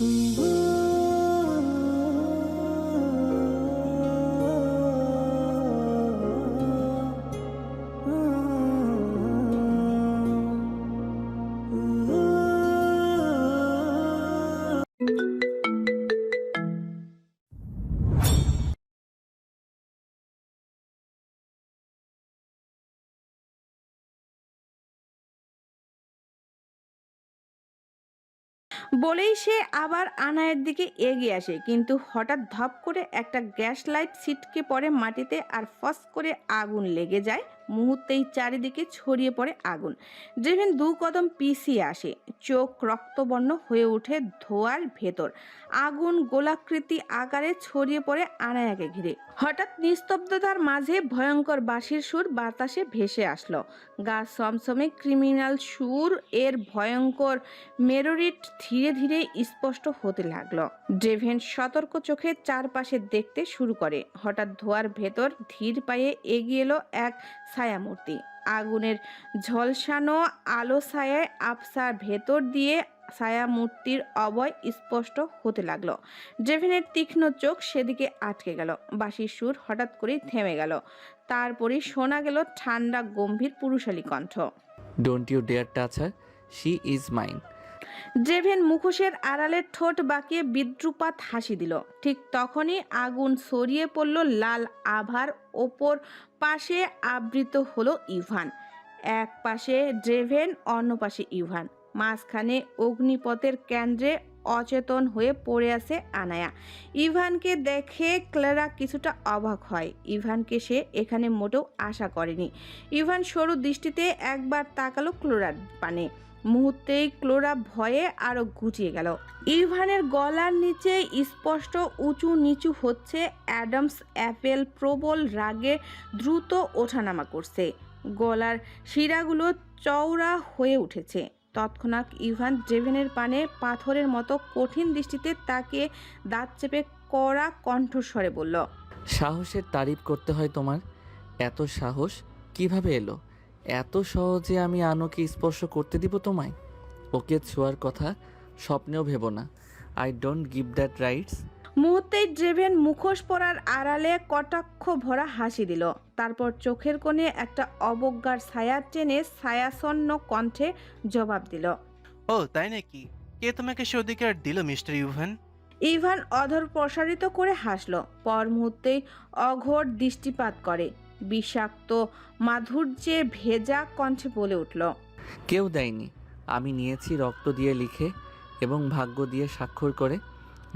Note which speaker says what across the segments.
Speaker 1: Mm-hmm. বলেই সে আবার আনায়ের দিকে এগিয়ে আসে, কিন্তু হঠাৎ ধপ করে একটা গ্যাস লাইট ছিটকে পড়ে মাটিতে আর ফস করে আগুন লেগে যায় মুহূর্তেই চারিদিকে ছড়িয়ে পড়ে আগুন। ড্রেভেন দু কদম পিছিয়ে আসে, চোখ রক্তবর্ণ হয়ে ওঠে ধোয়ার ভেতর। আগুন গোলাকৃতি আকারে ছড়িয়ে পড়ে আনায়াকে ঘিরে। হঠাৎ নিস্তব্ধতার মাঝে ভয়ঙ্কর বাঁশির সুর বাতাসে ভেসে আসলো। গা সমসমে ক্রিমিনাল সুর, এর ভয়ঙ্কর মেরোরিট ধীরে ধীরে স্পষ্ট হতে লাগল। ড্রেভেন সতর্ক চোখে চারপাশে দেখতে শুরু করে। হঠাৎ ধোয়ার ভেতর ধীর পায়ে এগিয়ে এলো এক ছায়ামূর্তি। আগুনের ঝলসানো আলো ছায়ায় আফসার ভেতর দিয়ে ছায়ামূর্তির অবয় স্পষ্ট হতে লাগল। ড্রেভিনের তীক্ষ্ণ চোখ সেদিকে আটকে গেল। বাঁশির সুর হঠাৎ করে থেমে গেল। তারপরে শোনা গেল ঠান্ডা, গম্ভীর পুরুষালী কণ্ঠ।
Speaker 2: Don't you dare touch her she is mine
Speaker 1: Draven মুখোশের আড়ালে ঠোঁট বাঁকিয়ে বিদ্রুপাত হাসি দিল। ঠিক তখনই আগুন ছড়িয়ে পড়ল লাল আভার ওপর পাশে আবৃত হলো ইভান। এক পাশে ড্রেভেন অন্য পাশে ইভান। মাঝখানে অগ্নিপথের কেন্দ্রে অচেতন হয়ে পড়ে আছে আনায়া। ইভানকে দেখে ক্লারা কিছুটা অবাক হয়। ইভানকে সে এখানে মোটেও আশা করেনি। ইভান সরু দৃষ্টিতে একবার তাকালো ক্লোরার পানে। মুহূর্তেই ক্লোরা ভয়ে আরও গুটিয়ে গেল। ইভানের গলার নিচে স্পষ্ট উঁচু নিচু হচ্ছে অ্যাডামস অ্যাপেল প্রবল রাগে দ্রুত ওঠানামা করছে। গলার শিরাগুলো চওড়া হয়ে উঠেছে। তৎক্ষণাৎ ইভান জেভেনের পানে পাথরের মতো কঠিন দৃষ্টিতে তাকে দাঁত চেপে কড়া কণ্ঠস্বরে বলল,
Speaker 2: সাহসের তারিফ করতে হয় তোমার? এত সাহস? কীভাবে এলো? এত সহজে আমি আনোকে স্পর্শ করতে দিব তোমায়? ওকে ছোঁয়ার কথা স্বপ্নেও ভেবো না। I don't give that rights
Speaker 1: মুহূর্তেই ড্রেভেন মুখোশ পরার আড়ালে কটাক্ষ ভরা হাসি দিল। তারপর চোখের কোণে একটা অবজ্ঞার ছায়া টেনে ছায়াসন্ন কণ্ঠে জবাব দিল।
Speaker 3: ও তাই নাকি? কে তোমাকে সে অধিকার দিল মিস্টার ইউভান
Speaker 1: ইভান অধর প্রসারিত করে হাসল। পর মুহূর্তেই অঘোর দৃষ্টিপাত করে। বিষাক্ত মাধুর্যে ভেজা কণ্ঠে বলে উঠল
Speaker 2: কেউ দেয়নি। আমি নিয়েছি রক্ত দিয়ে লিখে এবং ভাগ্য দিয়ে স্বাক্ষর করে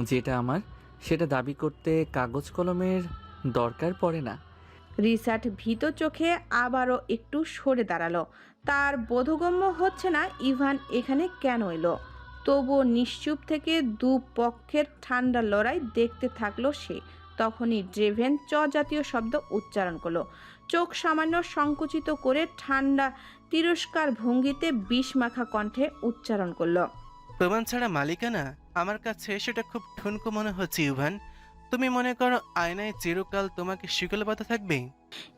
Speaker 2: যেটা আমার সেটা দাবি করতে কাগজ কলমের দরকার পড়ে না।
Speaker 1: রিসার্ট ভীত চোখে আবারও একটু সরে দাঁড়াল। তার বোধগম্য হচ্ছে না ইভান এখানে কেন এলো। তবুও নিশ্চুপ থেকে দু পক্ষের ঠান্ডা লড়াই দেখতে থাকল সে। তখনই ড্রেভেন চ জাতীয় শব্দ উচ্চারণ করল। চোখ সামান্য সংকুচিত করে ঠান্ডা তিরস্কার ভঙ্গিতে বিষ মাখা কণ্ঠে উচ্চারণ করল।
Speaker 3: প্রমাণ ছাড়া মালিকানা? আমার কাছে সেটা খুব ঠুনকো মনে হচ্ছে ইউভান। তুমি মনে করো আয়নায় চিরকাল তোমাকে শিকলবাতা থাকবে?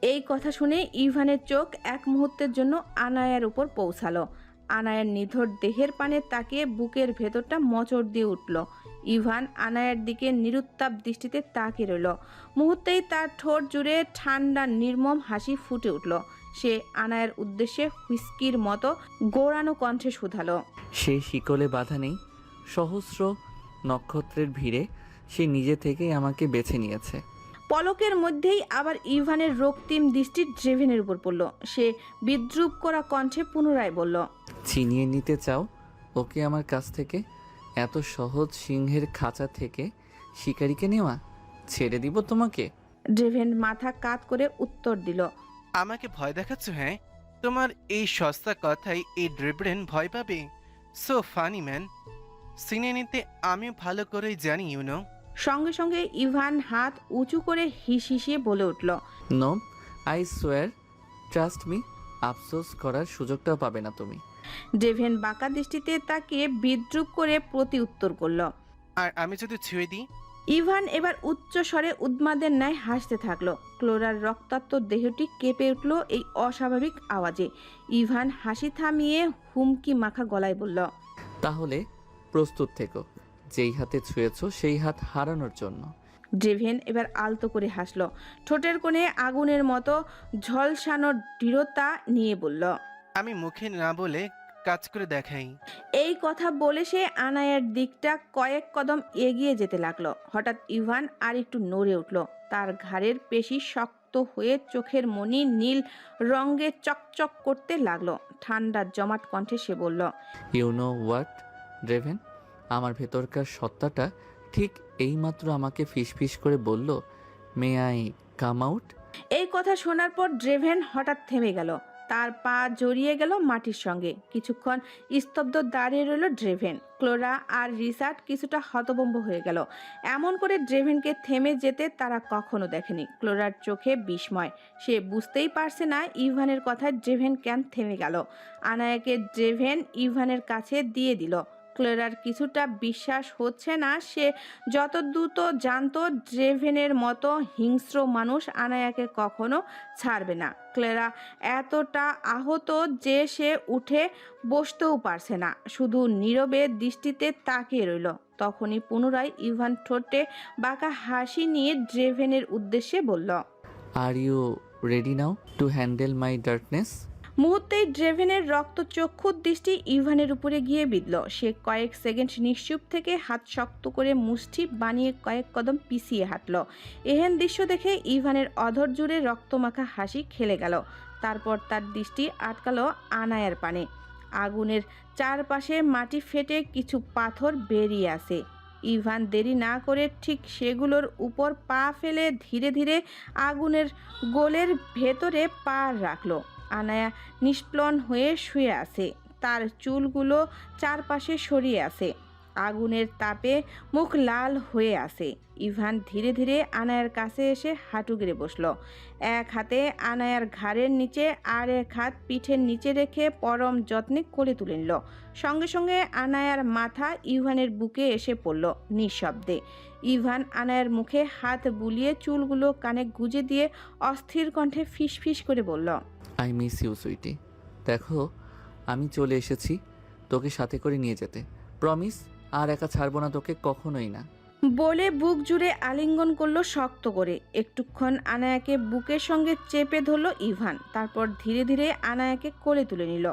Speaker 1: এই কথা শুনে ইভানের চোখ এক মুহূর্তের জন্য আনায়ার উপর পৌঁছালো। আনায়ার নিথর দেহের পানে তাকিয়ে বুকের ভেতরটা মচড় দিয়ে উঠল। ইভান আনায়ার দিকে নিরুত্তাপ দৃষ্টিতে তাকিয়ে রইল। মুহূর্তেই তার ঠোঁট জুড়ে ঠান্ডা নির্মম হাসি ফুটে উঠল। সে আনায়ার উদ্দেশ্যে হুইস্কির মতো গোড়ানো কণ্ঠে শুধালো।
Speaker 2: সেই শিকলে বাধা নেই। সহস্র নক্ষত্রের ভিড়ে সে নিজে থেকেই আমাকে বেছে নিয়েছে।
Speaker 1: পলকের মধ্যেই আবার ইভানের রক্তিম দৃষ্টি ড্রেভেনের উপর পড়ল। সে বিদ্রুপ করা কণ্ঠে পুনরায় বলল
Speaker 2: ছিনিয়ে নিতে চাও? ওকে আমার কাছ থেকে? এত সহজ সিংহের খাঁচা থেকে শিকারিকে নেওয়া? ছেড়ে দিব তোমাকে?
Speaker 1: ড্রেভেন মাথা কাত করে উত্তর দিল
Speaker 3: আমাকে ভয় দেখাচ্ছ হ্যাঁ? তোমার এই সস্তা কথাই এই ড্রিব্রেন ভয় পাবে? সো ফানি ম্যান সিনে নিতে আমি ভালো করেই জানি ইউনো
Speaker 1: সঙ্গে সঙ্গে ইভান হাত উঁচু করে হিস হিসিয়ে বলে উঠল
Speaker 2: no I swear trust me আফসোস করার সুযোগটাও পাবে না তুমি.
Speaker 1: ডেভেন বাঁকা দৃষ্টিতে তাকে বিদ্রুপ করে প্রতি উত্তর করল।
Speaker 3: আর আমি যদি ছুঁয়ে দিই?
Speaker 1: ইভান এবার উচ্চ স্বরে উদ্মাদের ন্যায় হাসতে থাকল। ক্লোরার রক্তাক্ত দেহটি কেঁপে উঠল এই অস্বাভাবিক আওয়াজে। ইভান হাসি থামিয়ে হুমকি মাখা গলায় বলল
Speaker 2: তাহলে প্রস্তুত থেকো। যেই হাতে ছুঁয়েছ সেই হাত হারানোর জন্য।
Speaker 1: ড্রেভেন এবার আলতো করে হাসলো। ঠোঁটের কোণে আগুনের মতো ঝলসানোর দৃঢ়তা নিয়ে বলল
Speaker 3: আমি মুখে না বলে কাজ করে দেখাই।
Speaker 1: এই কথা বলে সে আনায়ার দিকটা কয়েক কদম এগিয়ে যেতে লাগল। হঠাৎ ইভান আর একটু নড়ে উঠল। তার ঘাড়ের পেশি শক্ত হয়ে চোখের মনি নীল রঙে চকচক করতে লাগল। ঠান্ডা জমাট কণ্ঠে সে বলল
Speaker 2: ইউ নো হোয়াট ড্রেভেন আমার ভেতরকার সত্তাটা ঠিক এইমাত্র আমাকে ফিসফিস করে বলল মে আই কাম আউট
Speaker 1: এই কথা শোনার পর ড্রেভেন হঠাৎ থেমে গেল। তার পা জড়িয়ে গেল মাটির সঙ্গে। কিছুক্ষণ স্তব্ধ দাঁড়িয়ে রইল ড্রেভেন ক্লোরা আর রিসার্ট কিছুটা হতবম্ব হয়ে গেল। এমন করে ড্রেভেনকে থেমে যেতে তারা কখনো দেখেনি। ক্লোরার চোখে বিস্ময়। সে বুঝতেই পারছে না ইভানের কথায় ড্রেভেন কেন থেমে গেল। আনায়াকে ড্রেভেন ইভানের কাছে দিয়ে দিল। ক্লোরার কিছুটা বিশ্বাস হচ্ছে না। সে যত দ্রুত জানত, ড্রেভেনের মতো হিংস্র মানুষ আনায়াকে কখনো ছাড়বে না। ক্লেরা এতটা আহত যে সে উঠে বসতেও পারছে না। শুধু নীরবে দৃষ্টিতে তাকিয়ে রইল। তখনই পুনরায় ইভান ঠোঁটে বাঁকা হাসি নিয়ে ড্রেভেনের উদ্দেশ্যে বলল
Speaker 2: are you ready now to handle my darkness
Speaker 1: মুহূর্তেই ড্রেভেনের রক্ত চক্ষুর দৃষ্টি ইভানের উপরে গিয়ে বিঁধল। সে কয়েক সেকেন্ড নিশ্চুপ থেকে হাত শক্ত করে মুষ্টি বানিয়ে কয়েক কদম পিছিয়ে হাঁটল। এহেন দৃশ্য দেখে ইভানের অধর জুড়ে রক্তমাখা হাসি খেলে গেল। তারপর তার দৃষ্টি আটকালো আনায়ার পানে। আগুনের চারপাশে মাটি ফেটে কিছু পাথর বেরিয়ে আসে। ইভান দেরি না করে ঠিক সেগুলোর উপর পা ফেলে ধীরে ধীরে আগুনের গোলের ভেতরে পা রাখল। আনায়া নিষ্প্লন হয়ে শুয়ে আছে। তার চুলগুলো চারপাশে সরিয়ে আছে। আগুনের তাপে মুখ লাল হয়ে আছে। ইভান ধীরে ধীরে আনায়ার কাছে এসে হাঁটু গেড়ে বসল। এক হাতে আনায়ার ঘাড়ের নিচে আর এক হাত পিঠের নিচে রেখে পরম যত্নে কোলে তুলে নিল। সঙ্গে সঙ্গে আনায়ার মাথা ইভানের বুকে এসে পড়ল নিঃশব্দে। ইভান আনায়ার মুখে হাত বুলিয়ে চুলগুলো কানে গুজে দিয়ে অস্থির কণ্ঠে ফিস ফিস করে বলল
Speaker 2: আই মিস ইউ সুইটি দেখো আমি চলে এসেছি তোকে সাথে করে নিয়ে যেতে। প্রমিস আর একা ছাড়বো না তোকে কখনোই না।
Speaker 1: বলে বুক জুড়ে আলিঙ্গন করল শক্ত করে। একটুক্ষণ আনায়াকে বুকের সঙ্গে চেপে ধরলো ইভান তারপর ধীরে ধীরে আনায়াকে কোলে তুলে নিল।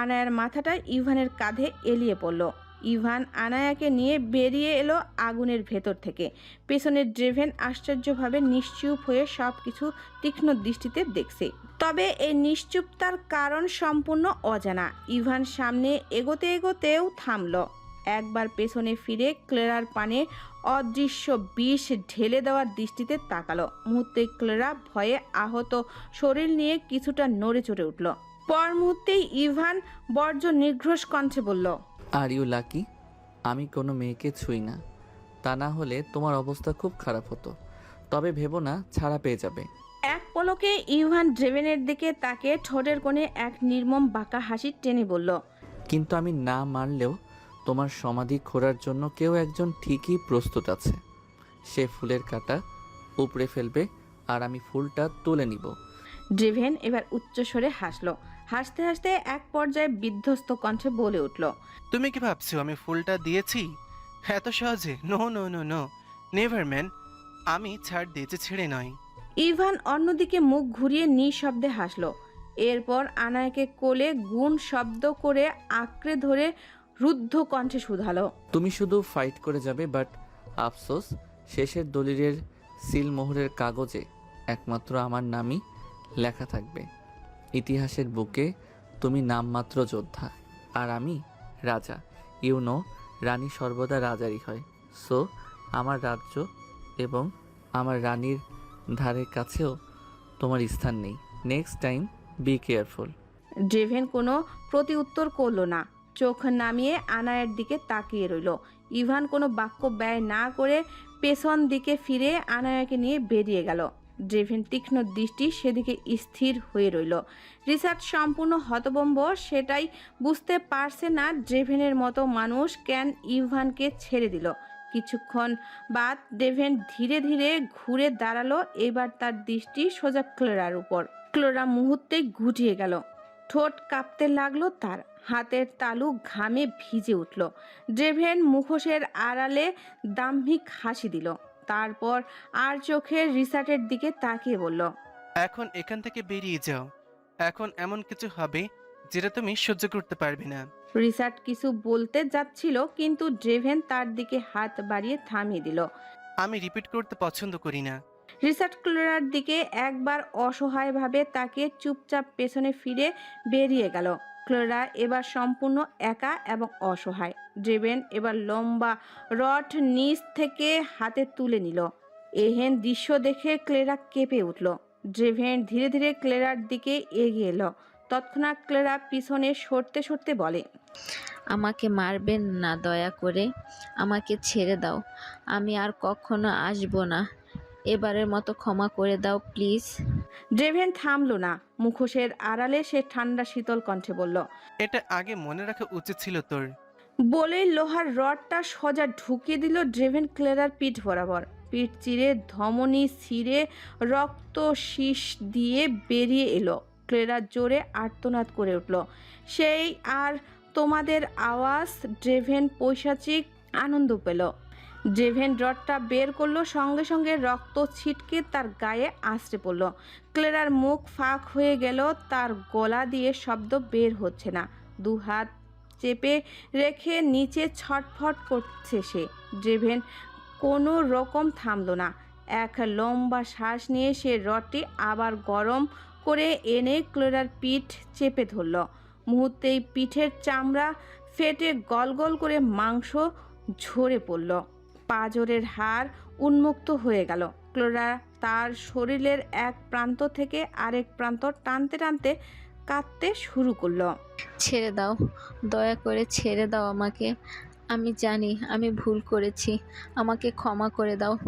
Speaker 1: আনায়ার মাথাটা ইভানের কাঁধে এলিয়ে পড়ল। ইভান আনায়াকে নিয়ে বেরিয়ে এলো আগুনের ভেতর থেকে। পেছনের ড্রেভেন আশ্চর্যভাবে নিশ্চুপ হয়ে সব কিছু তীক্ষ্ণ দৃষ্টিতে দেখছে। তবে এই নিশ্চুপতার কারণ সম্পূর্ণ অজানা। ইভান সামনে এগোতে এগোতেও থামলো। একবার পেছনে ফিরে ক্লেরার পানে অদৃশ্য বিষ ঢেলে দেওয়ার দৃষ্টিতে তাকালো। মুহূর্তে ক্লেরা ভয়ে আহত শরীর নিয়ে কিছুটা নড়ে চড়ে উঠল। পর মুহূর্তেই ইভান বর্জ্য নির্ঘোষ কণ্ঠে বলল
Speaker 2: আর ইউ লাকি? আমি কোনো মেয়েকে ছুঁই না। তা না হলে তোমার অবস্থা খুব খারাপ হতো। তবে ভেবো না ছাড়া পেয়ে যাবে।
Speaker 1: এক পলকে ইভান ড্রেভেনের দিকে তাকে ঠোঁটের কোণে এক নির্মম বাঁকা হাসি টেনে বলল
Speaker 2: কিন্তু আমি না মারলেও তোমার সমাধি খোঁড়ার জন্য কেউ একজন ঠিকই প্রস্তুত আছে। সে ফুলের কাটা উপড়ে ফেলবে আর আমি ফুলটা তুলে নিব।
Speaker 1: ড্রেভেন এবার উচ্চস্বরে হাসলো হাসতে হাসতে এক পর্যায়ে বিধ্বস্ত কণ্ঠে বলে উঠল
Speaker 3: তুমি কি ভাবছ আমি ফুলটা দিয়েছি? এত সহজে। No no no no. Never man আমি ছাড় দিয়েছি ছেড়ে নয়।
Speaker 1: ইভান অন্যদিকে মুখ ঘুরিয়ে নিঃশব্দে হাসলো। এরপর আনায়কে কোলে গুণ শব্দ করে আঁকড়ে ধরে রুদ্ধ কণ্ঠে শুধালো
Speaker 2: তুমি শুধু ফাইট করে যাবে বাট আফসোস শেষের দলিলের সিল মোহরের কাগজে একমাত্র আমার নামই লেখা থাকবে। ইতিহাসের বুকে তুমি নামমাত্র যোদ্ধা, আর আমি রাজা। ইউ নো রানী সর্বদা রাজারই হয়। সো, আমার রাজ্য এবং আমার রানীর ধারের কাছেও তোমার স্থান নেই। Next time, be careful.
Speaker 1: Draven কোনো প্রতি উত্তর করল না। চোখ নামিয়ে আনায়ের দিকে তাকিয়ে রইল। ইভান কোনো বাক্য ব্যয় না করে পেছন দিকে ফিরে আনায়াকে নিয়ে বেরিয়ে গেল। ড্রেভেন তীক্ষ্ণ দৃষ্টি সেদিকে স্থির হয়ে রইল। রিসার্চ সম্পূর্ণ হতবম্ব সেটাই বুঝতে পারছে না ড্রেভেনের মতো মানুষ ক্যান ইভানকে ছেড়ে দিল। কিছুক্ষণ বাদ ডেভেন ধীরে ধীরে ঘুরে দাঁড়াল, এবার তার দৃষ্টি সোজা ক্লোরার উপর। ক্লোরা মুহূর্তে ঘুটিয়ে গেল। ঠোঁট কাঁপতে লাগল তার। হাতের তালু ঘামে ভিজে উঠল। ড্রেভেন মুখোশের আড়ালে দাম্ভিক হাসি দিল। তারপর আর চোখের রিসার্টের দিকে তাকিয়ে বলল
Speaker 3: এখন এখান থেকে বেরিয়ে যাও। এখন এমন কিছু হবে যেটা তুমি সহ্য করতে পারবে না।
Speaker 1: রিসার্ট কিছু বলতে যাচ্ছিল কিন্তু ড্রেভেন তার দিকে হাত বাড়িয়ে থামিয়ে দিল।
Speaker 3: আমি রিপিট করতে পছন্দ করি না।
Speaker 1: রিসার্ট ক্লোরার দিকে একবার অসহায়ভাবে তাকে চুপচাপ পেছনে ফিরে বেরিয়ে গেল। ক্লোরা এবার সম্পূর্ণ একা এবং অসহায়। ড্রেভেন এবার লম্বা রড নিচ থেকে হাতে তুলে নিল। এহেন দৃশ্য দেখে ক্লেরা কেঁপে উঠল। ড্রেভেন ধীরে ধীরে ক্লেরার দিকে এগিয়ে এলো। তৎক্ষণাৎ ক্লেরা পিছনে সরতে সরতে বলে,
Speaker 4: আমাকে মারবেন না দয়া করে। আমাকে ছেড়ে দাও। আমি আর কখনো আসব না। এবারের মতো ক্ষমা করে দাও প্লিজ।
Speaker 1: ড্রেভেন থামলো না। মুখোশের আড়ালে সে ঠান্ডা শীতল কণ্ঠে বলল
Speaker 3: এটা আগে মনে রাখা উচিত ছিল তোর।
Speaker 1: বলেই লোহার রডটা সোজা ঢুকিয়ে দিল ড্রেভেন ক্লেরার পিঠ বরাবর। পিঠ চিরে ধমনী ছিঁড়ে রক্ত শীষ দিয়ে বেরিয়ে এলো। ক্লেরা জোরে আর্তনাদ করে উঠল। সেই আর তোমাদের আওয়াজ ড্রেভেন পৈশাচিক আনন্দ পেল। ড্রেভেন রডটা বের করল, সঙ্গে সঙ্গে রক্ত ছিটকে তার গায়ে আছড়ে পড়ল। ক্লেরার মুখ ফাঁক হয়ে গেল, তার গলা দিয়ে শব্দ বের হচ্ছে না। দু হাত চেপে রেখে নিচে ছটফট করছে সে। ড্রেভেন কোনো রকম থামলো না। এক লম্বা শ্বাস নিয়ে সে রডটি আবার গরম করে এনে ক্লোরার পিঠ চেপে ধরল। মুহূর্তেই পিঠের চামড়া ফেটে গল গল করে মাংস ঝরে পড়ল। পাজরের হাড় উন্মুক্ত হয়ে গেল। ক্লোরা তার শরীরের এক প্রান্ত থেকে আরেক প্রান্ত টানতে টানতে কাঁদতে শুরু করল।
Speaker 4: ছেড়ে দাও দয়া করে ছেড়ে দাও আমাকে। আমি জানি আমি ভুল করেছি। আমাকে ক্ষমা করে দাও।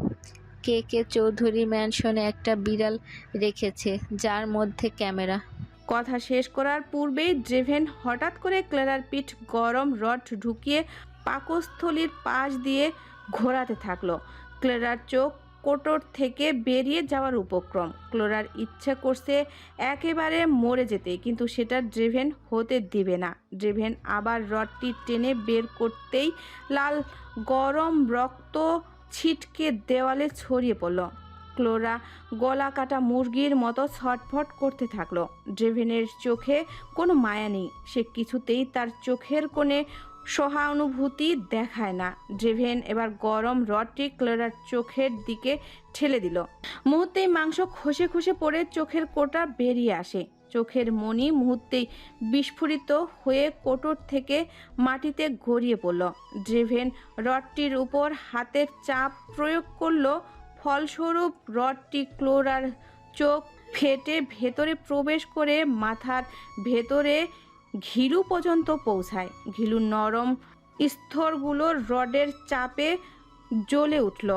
Speaker 4: কে কে চৌধুরী ম্যানশনে একটা বিড়াল রেখেছে যার মধ্যে ক্যামেরা।
Speaker 1: কথা শেষ করার পূর্বেই ড্রেভেন হঠাৎ করে ক্লেরার পিঠ গরম রড ঢুকিয়ে পাকস্থলীর পাশ দিয়ে ঘোরাতে থাকল। ক্লেরার চোখ কোটর থেকে বেরিয়ে যাওয়ার উপক্রম। ক্লোরার ইচ্ছে করছে একেবারে মরে যেতে, কিন্তু সেটা ড্রেভেন হতে দিবে না। ড্রেভেন আবার রডটি টেনে বের করতেই লাল গরম রক্ত ছিটকে দেওয়ালে ছড়িয়ে পড়ল। ক্লোরা গলা কাটা মুরগির মতো ছটফট করতে থাকল। ড্রেভেনের চোখে কোনো মায়া নেই। সে কিছুতেই তার চোখের কোণে সহানুভূতি দেখায় না। ড্রেভেন এবার গরম রডটি ক্লোরার চোখের দিকে ঠেলে দিল। মুহূর্তেই মাংস খসে খসে পড়ে চোখের কোটা বেরিয়ে আসে। চোখের মণি মুহূর্তেই বিস্ফোরিত হয়ে কোটর থেকে মাটিতে গড়িয়ে পড়ল। ড্রেভেন রডটির উপর হাতের চাপ প্রয়োগ করল। ফলস্বরূপ রডটি ক্লোরার চোখ ফেটে ভেতরে প্রবেশ করে মাথার ভেতরে ঘিলু পর্যন্ত পৌঁছায়। ঘিলু নরম স্তরগুলো রডের চাপে জ্বলে উঠল।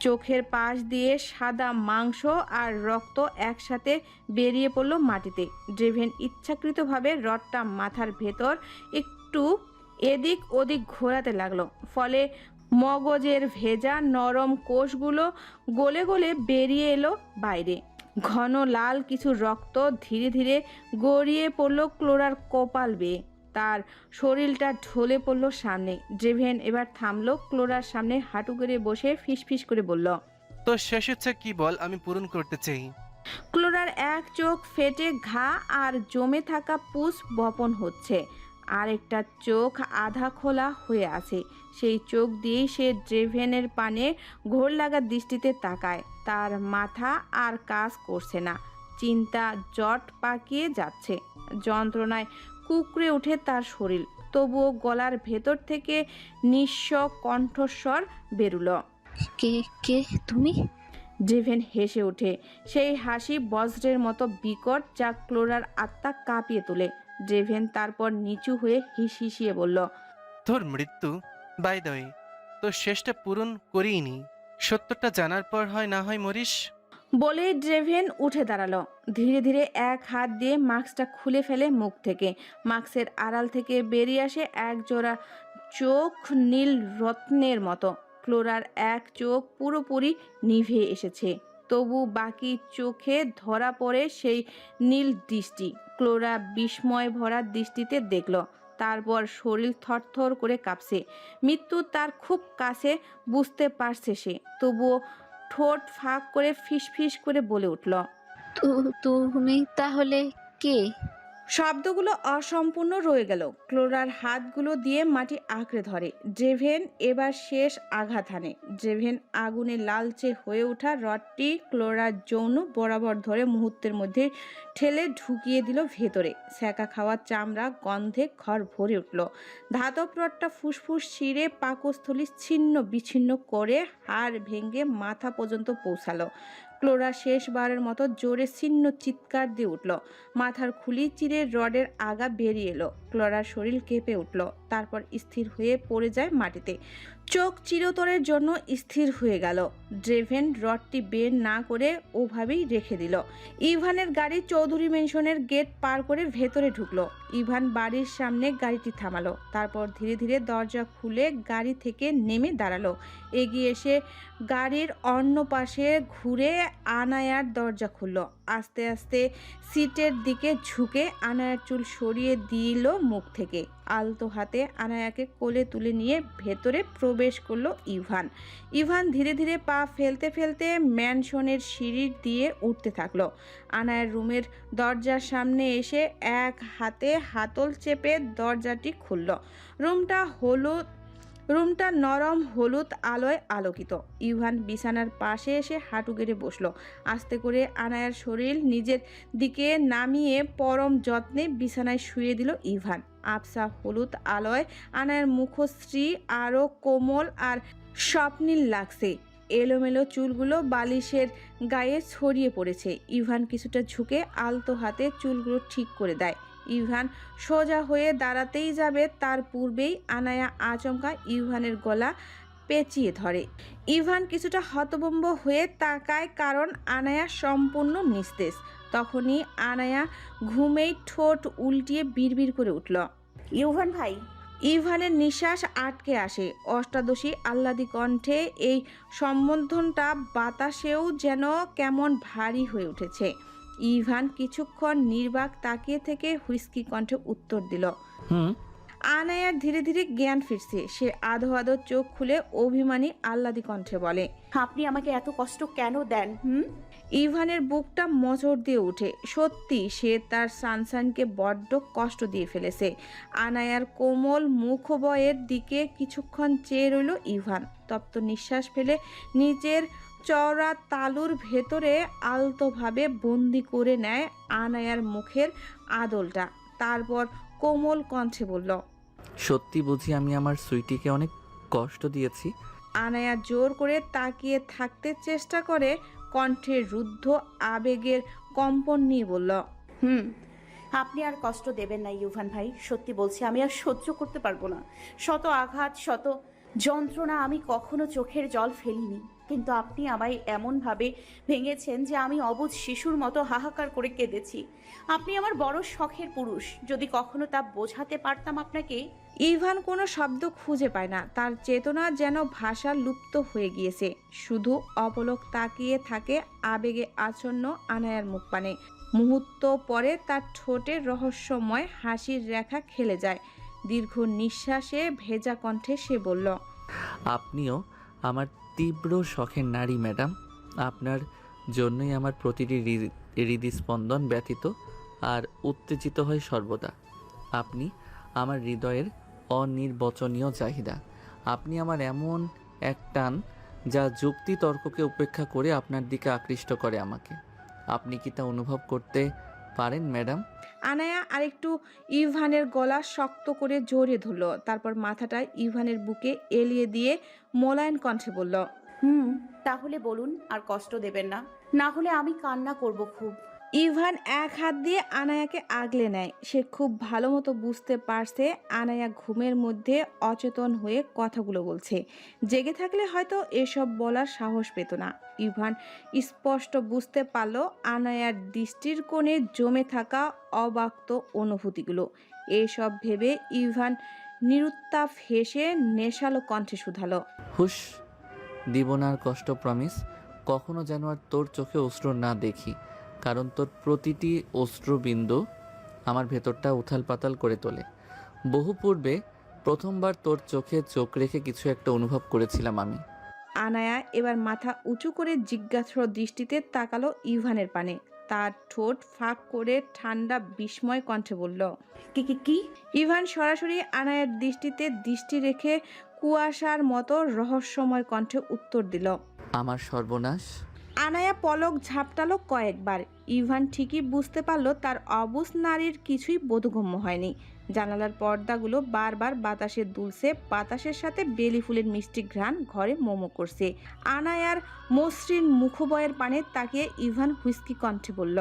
Speaker 1: চোখের পাশ দিয়ে সাদা মাংস আর রক্ত একসাথে বেরিয়ে পড়ল মাটিতে। ড্রেভেন ইচ্ছাকৃতভাবে রডটা মাথার ভেতর একটু এদিক ওদিক ঘোরাতে লাগল। ফলে মগজের ভেজা নরম কোষগুলো গলে গলে বেরিয়ে এলো বাইরে। ঘন লাল কিছু রক্ত ধীরে ধীরে গড়িয়ে পড়ল ক্লোরার কপাল বেয়ে। তার শরীরটা ঢলে পড়ল সামনে। ড্রেভেন এবার থামলো ক্লোরার সামনে হাঁটু করে বসে ফিসফিস করে বলল
Speaker 3: তো শেষ হচ্ছে কি বল? আমি পূরণ করতে চাই।
Speaker 1: ক্লোরার এক চোখ ফেটে ঘা আর জমে থাকা পুষ বপন হচ্ছে। আরেকটা চোখ আধা খোলা হয়ে আছে। সেই চোখ দিয়েই সে ড্রেভেনের পানে ঘোর লাগার দৃষ্টিতে তাকায়। তার মাথা আর কাজ করছে না। চিন্তা জট পাকিয়ে যাচ্ছে। যন্ত্রণায় কুকড়ে ওঠে তার শরীর। তবুও গলার ভেতর থেকে নিঃস্ব কণ্ঠস্বর বেরুলো।
Speaker 4: কে কে তুমি?
Speaker 1: ড্রিভেন হেসে ওঠে। সেই হাসি বজ্রের মতো বিকট যা ক্লোরার আত্মা কাঁপিয়ে তোলে। ড্রেভেন তারপর নিচু হয়ে হিস হিসিয়ে বলল
Speaker 3: তোর মৃত্যু বাই দ্য তো শেষটা পূরণ করিনি। সত্যটা জানার পর হয় না হয় মরিস?
Speaker 1: বলেই ড্রেভেন উঠে দাঁড়াল। ধীরে ধীরে এক হাত দিয়ে মাস্কটা খুলে ফেলে মুখ থেকে। মাস্কের আড়াল থেকে বেরিয়ে আসে এক জোড়া চোখ নীল রত্নের মতো। ক্লোরার এক চোখ পুরোপুরি নিভে এসেছে। তবু বাকি চোখে ধরা পড়ে সেই নীল দৃষ্টি। ক্লোরা বিস্ময় ভরা দৃষ্টিতে দেখল। তারপর শরীর থরথর করে কাঁপছে। মৃত্যু তার খুব কাছে বুঝতে পারছে সে। তবুও ঠোঁট ফাঁক করে ফিস ফিস করে বলে উঠল
Speaker 4: তুমি তাহলে কে?
Speaker 1: শব্দগুলো অসম্পূর্ণ রয়ে গেল। ক্লোরার হাতগুলো দিয়ে মাটি আঁকড়ে ধরে। ড্রেভেন এবার শেষ আঘাত হানে। ড্রেভেন আগুনে লালচে হয়ে ওঠা রডটি ক্লোরার যৌন বরাবর ধরে মুহূর্তের মধ্যে ঠেলে ঢুকিয়ে দিল ভেতরে। স্যাঁকা খাওয়া চামড়া গন্ধে ঘর ভরে উঠল। ধাতব রডটা ফুসফুস ছিঁড়ে পাকস্থলী ছিন্ন বিচ্ছিন্ন করে হাড় ভেঙে মাথা পর্যন্ত পৌঁছালো। ক্লোরা শেষবারের মতো জোরে ছিন্ন চিৎকার দিয়ে উঠল। মাথার খুলি চিরে রডের আগা বেরিয়ে এলো। ক্লোরার শরীর কেঁপে উঠল। তারপর স্থির হয়ে পড়ে যায় মাটিতে। চোখ চিরতরের জন্য স্থির হয়ে গেল। ড্রেভেন রডটি বের না করে ওভাবেই রেখে দিল। ইভানের গাড়ি চৌধুরী মেনশনের গেট পার করে ভেতরে ঢুকলো। ইভান বাড়ির সামনে গাড়িটি থামালো। তারপর ধীরে ধীরে দরজা খুলে গাড়ি থেকে নেমে দাঁড়াল। এগিয়ে এসে গাড়ির অন্য পাশে ঘুরে আনায়ার দরজা খুলল। আস্তে আস্তে সিটের দিকে ঝুঁকে আনায়ার চুল সরিয়ে দিল মুখ থেকে। আলতো হাতে আনায়াকে কোলে তুলে নিয়ে ভেতরে প্রবেশ করল ইভান। ইভান ধীরে ধীরে পা ফেলতে ফেলতে ম্যানশনের সিঁড়ি দিয়ে উঠতে থাকল। আনায়ার রুমের দরজার সামনে এসে এক হাতে হাতল চেপে দরজাটি খুলল। রুমটা হলুদ রুমটা নরম হলুদ আলোয় আলোকিত। ইভান বিছানার পাশে এসে হাঁটু গেড়ে বসল। আস্তে করে আনায়ার শরীর নিজের দিকে নামিয়ে পরম যত্নে বিছানায় শুয়ে দিল ইভান। আবসা হলুদ আলোয় আনায়ার মুখশ্রী আরও কোমল আর স্বপ্নীল লাগছে। এলোমেলো চুলগুলো বালিশের গায়ে ছড়িয়ে পড়েছে। ইভান কিছুটা ঝুঁকে আলতো হাতে চুলগুলো ঠিক করে দেয়। ইভান সোজা হয়ে দাঁড়াতেই যাবে। তার পূর্বেই আনায়া আচমকা ইভানের গলা পেঁচিয়ে ধরে। ইভান কিছুটা হতবম্ব হয়ে তাকায় কারণ আনায়া সম্পূর্ণ নিস্তেজ। তখনই আনায়া ঘুমেই ঠোঁট উল্টিয়ে বিড়বিড় করে উঠল।
Speaker 5: ইউভান ভাই।
Speaker 1: ইভানের নিঃশ্বাস আটকে আসে। অষ্টাদশী আহ্লাদি কণ্ঠে এই সম্বোধনটা বাতাসেও যেন কেমন ভারী হয়ে উঠেছে। ইভান কিছুক্ষণ নির্বাক তাকিয়ে থেকে হুইস্কি কণ্ঠে উত্তর দিল
Speaker 2: হুম।
Speaker 1: আনায়ার ধীরে ধীরে জ্ঞান ফিরছে। সে আধো আধো চোখ খুলে অভিমানী আহ্লাদি কণ্ঠে বলে
Speaker 5: আপনি আমাকে এত কষ্ট কেন দেন হুম?
Speaker 1: ইভানের বুকটা মচড় দিয়ে ওঠে সত্যি সে তার সানসানকে বড্ড কষ্ট দিয়ে ফেলেছে। আনায়ার কোমল মুখবয়ের দিকে কিছুক্ষণ চেয়ে রইল ইভান। তপ্ত নিঃশ্বাস ফেলে নিজের চওড়া তালুর ভেতরে আলতোভাবে বন্দি করে নেয় আনায়ার মুখের আদলটা। তারপর কোমল কণ্ঠে বলল
Speaker 2: সত্যি বুঝি আমি আমার সুইটিকে অনেক কষ্ট দিয়েছি?
Speaker 1: আনায়া জোর করে তাকিয়ে থাকতে চেষ্টা করে কণ্ঠে রুদ্ধ আবেগের কম্পন নিয়ে বলল
Speaker 5: হুম আপনি আর কষ্ট দেবেন না ইউভান ভাই সত্যি বলছি আমি আর সহ্য করতে পারব না। শত আঘাত শত যন্ত্রণা আমি কখনো চোখের জল ফেলিনি। কিন্তু আপনি আমায় এমনভাবে ভেঙেছেন যে আমি অবুধ শিশুর মতো হাহাকার করে কেঁদেছি। আপনি আমার বড় শখের পুরুষ। যদি কখনো তা বোঝাতে পারতাম আপনাকে?
Speaker 1: ইভান কোনো শব্দ খুঁজে পায় না। তার চেতনা যেন ভাষা লুপ্ত হয়ে গিয়েছে। শুধু অপলক তাকিয়ে থাকে আবেগে আচ্ছন্ন আনায়ার মুখ পানে মুহূর্ত পরে তার ঠোঁটের রহস্যময় হাসির রেখা খেলে যায়। দীর্ঘ নিঃশ্বাসে ভেজা কণ্ঠে সে বলল
Speaker 2: আপনিও আমার তীব্র শখের নারী, ম্যাডাম। আপনার জন্যই আমার প্রতিটি হৃদ- হৃদস্পন্দন ব্যতীত আর উত্তেজিত হয় সর্বদা। আপনি আমার হৃদয়ের অনির্বচনীয় চাহিদা। আপনি আমার এমন এক টান যা যুক্তি তর্ককে উপেক্ষা করে আপনার দিকে আকৃষ্ট করে আমাকে। আপনি কি তা অনুভব করতে পারেন, ম্যাডাম?
Speaker 1: আনায়া আরেকটু ইভানের গলা শক্ত করে জোরে ধরল। তারপর মাথাটা ইভানের বুকে এলিয়ে দিয়ে মোলায়েন কণ্ঠে বলল,
Speaker 5: হুম, তাহলে বলুন আর কষ্ট দেবেন না। না হলে আমি কান্না করব খুব।
Speaker 1: ইভান এক হাত দিয়ে আনায়াকে আগলে নেয়। সে খুব ভালো মতো বুঝতে পারছে আনায়া ঘুমের মধ্যে অচেতন হয়ে কথাগুলো বলছে। জেগে থাকলে হয়তো এসব বলার সাহস পেত না। ইভান স্পষ্ট বুঝতে পারল আনায়ার দৃষ্টির কোণে জমে থাকা অবাক্ত অনুভূতিগুলো। এসব ভেবে ইভান নিরুত্তাপ হেসে নেশালো কণ্ঠে শুধালো।
Speaker 2: হুশ, দিব না আর কষ্ট, প্রমিস। কখনো যেন আর তোর চোখে অশ্রু না দেখি। কারণ তোর প্রতিটি অশ্রুবিন্দু আমার ভেতরটা উথাল পাতাল করে তোলে। বহু পূর্বে প্রথমবার তোর চোখে চোখ রেখে কিছু একটা অনুভব করেছিলাম আমি।
Speaker 1: আনায়া এবার মাথা উঁচু করে জিজ্ঞাসা দৃষ্টিতে তাকালো ইভানের পানে। তার ঠোঁট ফাঁক করে ঠান্ডা বিস্ময় কণ্ঠে বলল
Speaker 5: কি কি কি?
Speaker 1: ইভান সরাসরি আনায়ার দৃষ্টিতে দৃষ্টি রেখে কুয়াশার মতো রহস্যময় কণ্ঠে উত্তর দিল
Speaker 2: আমার সর্বনাশ
Speaker 1: আনায়া পলক ঝাপটালো কয়েকবার। ইভান ঠিকই বুঝতে পারল তার অবুস নারীর কিছুই বোধগম্য হয়নি। জানালার পর্দাগুলো বারবার বাতাসে দুলছে, বাতাসের সাথে বেলি ফুলের মিষ্টি ঘ্রাণ ঘরে মোমো করছে। আনায়ার মসৃণ মুখবয়ের পানে তাকে ইভান হুইস্কি কণ্ঠে বলল